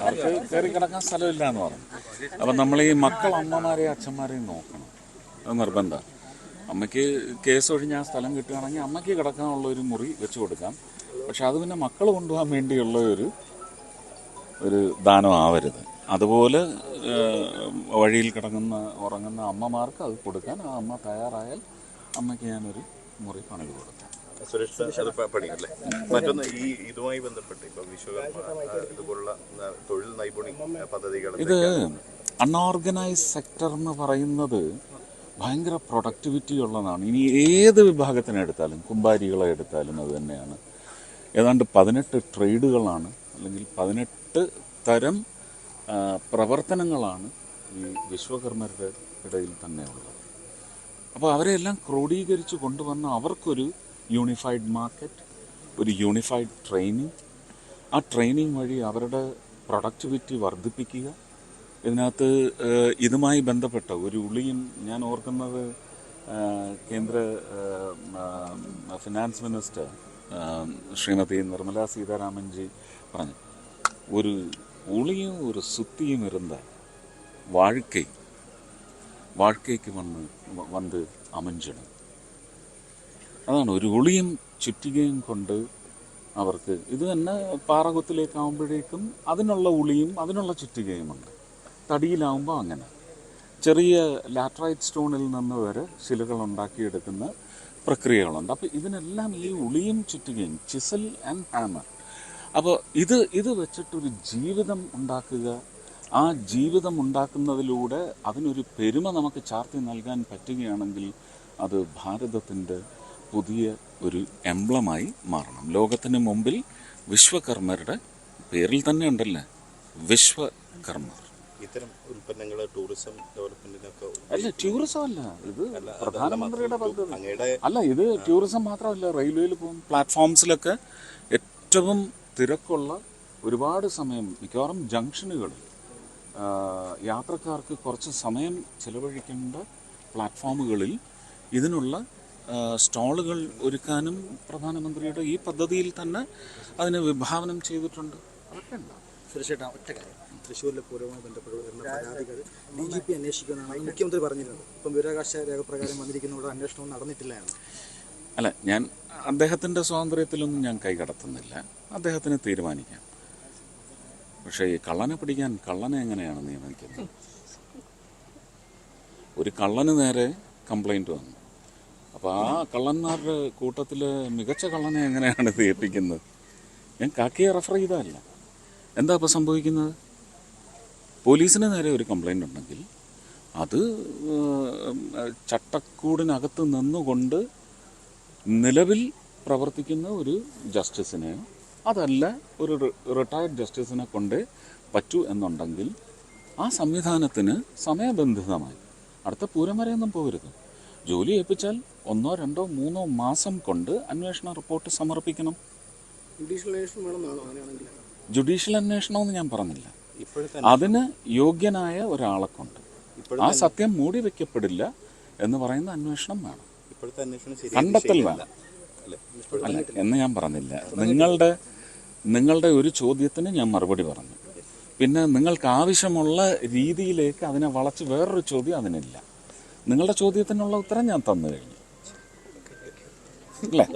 അവർക്ക് കയറി കിടക്കാൻ സ്ഥലമില്ല എന്ന് പറഞ്ഞു. അപ്പം നമ്മൾ ഈ മക്കൾ അമ്മമാരെയും അച്ഛന്മാരെയും നോക്കണം. അത് നിർബന്ധം. അമ്മയ്ക്ക് കേസ് ഒഴിഞ്ഞ് ആ സ്ഥലം കിട്ടുകയാണെങ്കിൽ അമ്മയ്ക്ക് കിടക്കാനുള്ള ഒരു മുറി വെച്ച് കൊടുക്കാം. പക്ഷെ അത് പിന്നെ മക്കൾ കൊണ്ടുപോകാൻ വേണ്ടിയുള്ള ഒരു ഒരു ദാനം ആവരുത്. അതുപോലെ വഴിയിൽ കിടങ്ങുന്ന ഉറങ്ങുന്ന അമ്മമാർക്ക് അത് കൊടുക്കാൻ ആ അമ്മ തയ്യാറായാൽ അമ്മയ്ക്ക് ഞാനൊരു മുറി പണിത് കൊടുക്കാം. സുരക്ഷ അത് പ- മറ്റൊന്ന് ഈ ഇതുമായി ബന്ധപ്പെട്ട് ഇപ്പൊ വിശ്വകർമ്മ ഇതുപോലുള്ള തൊഴിൽ നൈപുണി പദ്ധതികൾ ഇത് അൺഓർഗനൈസ് സെക്ടർ എന്ന് പറയുന്നത് ഭയങ്കര പ്രൊഡക്ടിവിറ്റി ഉള്ളതാണ്. ഇനി ഏത് വിഭാഗത്തിനെ എടുത്താലും കുമ്പാരികളെ എടുത്താലും അത് തന്നെയാണ്. ഏതാണ്ട് പതിനെട്ട് ട്രേഡുകളാണ് അല്ലെങ്കിൽ പതിനെട്ട് തരം പ്രവർത്തനങ്ങളാണ് ഈ വിശ്വകർമ്മരുടെ ഇടയിൽ തന്നെയുള്ളത് അപ്പോൾ അവരെല്ലാം ക്രോഡീകരിച്ച് കൊണ്ടുവന്ന അവർക്കൊരു യൂണിഫൈഡ് മാർക്കറ്റ് ഒരു യൂണിഫൈഡ് ട്രെയിനിങ് ആ ട്രെയിനിങ് വഴി അവരുടെ പ്രൊഡക്ടിവിറ്റി വർദ്ധിപ്പിക്കുക ഇതിനകത്ത് ഏഹ്, ഇതുമായി ബന്ധപ്പെട്ട ഒരു ഉളിയും ഞാൻ ഓർക്കുന്നത് ഏഹ്, കേന്ദ്ര ഏഹ്, ആ, ഫിനാൻസ് മിനിസ്റ്റർ ഏഹ്, ശ്രീമതി നിർമ്മല സീതാരാമൻജി പറഞ്ഞു ഒരു ഉളിയും ഒരു സുത്തിയും ഇരുന്ന വാഴ്ക്കை வாழ்க்கைக்கு വന്ന് വ- വന്ന് അമഞ്ചണം അതാണ് ഒരു ഉളിയും ചുറ്റികയും കൊണ്ട് അവർക്ക് ഇത് തന്നെ പാറകുത്തിലേക്കാവുമ്പോഴേക്കും അതിനുള്ള ഉളിയും അതിനുള്ള ചുറ്റികയുമുണ്ട്. തടിയിലാവുമ്പോൾ അങ്ങനെ. ചെറിയ ലാട്രൈറ്റ് സ്റ്റോണിൽ നിന്ന് വരെ ശിലകൾ ഉണ്ടാക്കിയെടുക്കുന്ന പ്രക്രിയകളുണ്ട്. അപ്പോൾ ഇതിനെല്ലാം ഈ ഉളിയും ചുറ്റികയും ചിസൽ ആൻഡ് ഹാമർ. അപ്പോൾ ഇത് ഇത് വെച്ചിട്ടൊരു ജീവിതം ഉണ്ടാക്കുക ആ ജീവിതം ഉണ്ടാക്കുന്നതിലൂടെ അതിനൊരു പെരുമ നമുക്ക് ചാർത്തി നൽകാൻ പറ്റുകയാണെങ്കിൽ അത് ഭാരതത്തിന്റെ പുതിയ ഒരു എംബ്ലമായി മാറണം. ലോകത്തിന് മുമ്പിൽ വിശ്വകർമ്മരുടെ പേരിൽ തന്നെ ഉണ്ടല്ലേ? വിശ്വകർമ്മർ. ഇത്തരം ഉൽപ്പന്നങ്ങൾ ടൂറിസം ഡെവലപ്മെന്റിനൊക്കെ അല്ല ടൂറിസം അല്ല. ഇത് പ്രധാനമന്ത്രിയുടെ പദ്ധതി. അല്ല ഇത് ടൂറിസം മാത്രമല്ല റെയിൽവേയിൽ പോകും പ്ലാറ്റ്ഫോംസിലൊക്കെ ഏറ്റവും തിരക്കുള്ള ഒരുപാട് സമയം മിക്കവാറും ജംഗ്ഷനുകളിൽ യാത്രക്കാർക്ക് കുറച്ച് സമയം ചിലവഴിക്കേണ്ട പ്ലാറ്റ്ഫോമുകളിൽ ഇതിനുള്ള സ്റ്റാളുകൾ ഒരുക്കാനും പ്രധാനമന്ത്രിയുടെ ഈ പദ്ധതിയിൽ തന്നെ അതിനെ വിഭാവനം ചെയ്തിട്ടുണ്ട്. ഒറ്റ കാര്യം. ബന്ധപ്പെട്ട് അല്ല ഞാൻ അദ്ദേഹത്തിന്റെ സ്വാതന്ത്ര്യത്തിലൊന്നും ഞാൻ കൈകടത്തുന്നില്ല അദ്ദേഹത്തിന് തീരുമാനിക്കാം. പക്ഷേ ഈ കള്ളനെ പിടിക്കാൻ കള്ളനെ എങ്ങനെയാണ് നിയമിക്കുന്നത്? ഒരു കള്ളന് നേരെ കംപ്ലൈന്റ് വന്നു. അപ്പോൾ ആ കള്ളന്മാരുടെ കൂട്ടത്തിൽ മികച്ച കള്ളനെ എങ്ങനെയാണ് തീർപ്പിക്കുന്നത്? ഞാൻ കാക്കിയെ റെഫർ ചെയ്തതല്ല. എന്താ ഇപ്പോൾ സംഭവിക്കുന്നത്? പോലീസിന് നേരെ ഒരു കംപ്ലൈന്റ് ഉണ്ടെങ്കിൽ അത് ചട്ടക്കൂടിനകത്ത് നിന്നുകൊണ്ട് നിലവിൽ പ്രവർത്തിക്കുന്ന ഒരു ജസ്റ്റിസിനെയോ അതല്ല ഒരു റിട്ടയർഡ് ജസ്റ്റിസിനെ കൊണ്ടേ പറ്റൂ എന്നുണ്ടെങ്കിൽ ആ സംവിധാനത്തിന് സമയബന്ധിതമായി അടുത്ത പൂരം വരെയൊന്നും പോകരുത്. ജോലി ഏൽപ്പിച്ചാൽ ഒന്നോ രണ്ടോ മൂന്നോ മാസം കൊണ്ട് അന്വേഷണ റിപ്പോർട്ട് സമർപ്പിക്കണം. ജുഡീഷ്യൽ അന്വേഷണം അന്വേഷണമെന്ന് ഞാൻ പറഞ്ഞില്ല. ഇപ്പോഴത്തെ അതിന് യോഗ്യനായ ഒരാളെ കൊണ്ട്. ആ സത്യം മൂടി വെക്കപ്പെടില്ല എന്ന് പറയുന്ന അന്വേഷണം വേണം. ഇപ്പോഴത്തെ അന്വേഷണം ശരി കണ്ടെത്തൽ വേണം. അല്ല? എന്ന് ഞാൻ പറഞ്ഞില്ല. നിങ്ങളുടെ നിങ്ങളുടെ ഒരു ചോദ്യത്തിന് ഞാൻ മറുപടി പറഞ്ഞു. പിന്നെ നിങ്ങൾക്ക് ആവശ്യമുള്ള രീതിയിലേക്ക് അതിനെ വളച്ച് വേറൊരു ചോദ്യം അതിനില്ല. നിങ്ങളുടെ ചോദ്യത്തിനുള്ള ഉത്തരം ഞാൻ തന്നു കഴിഞ്ഞു. അല്ലേ?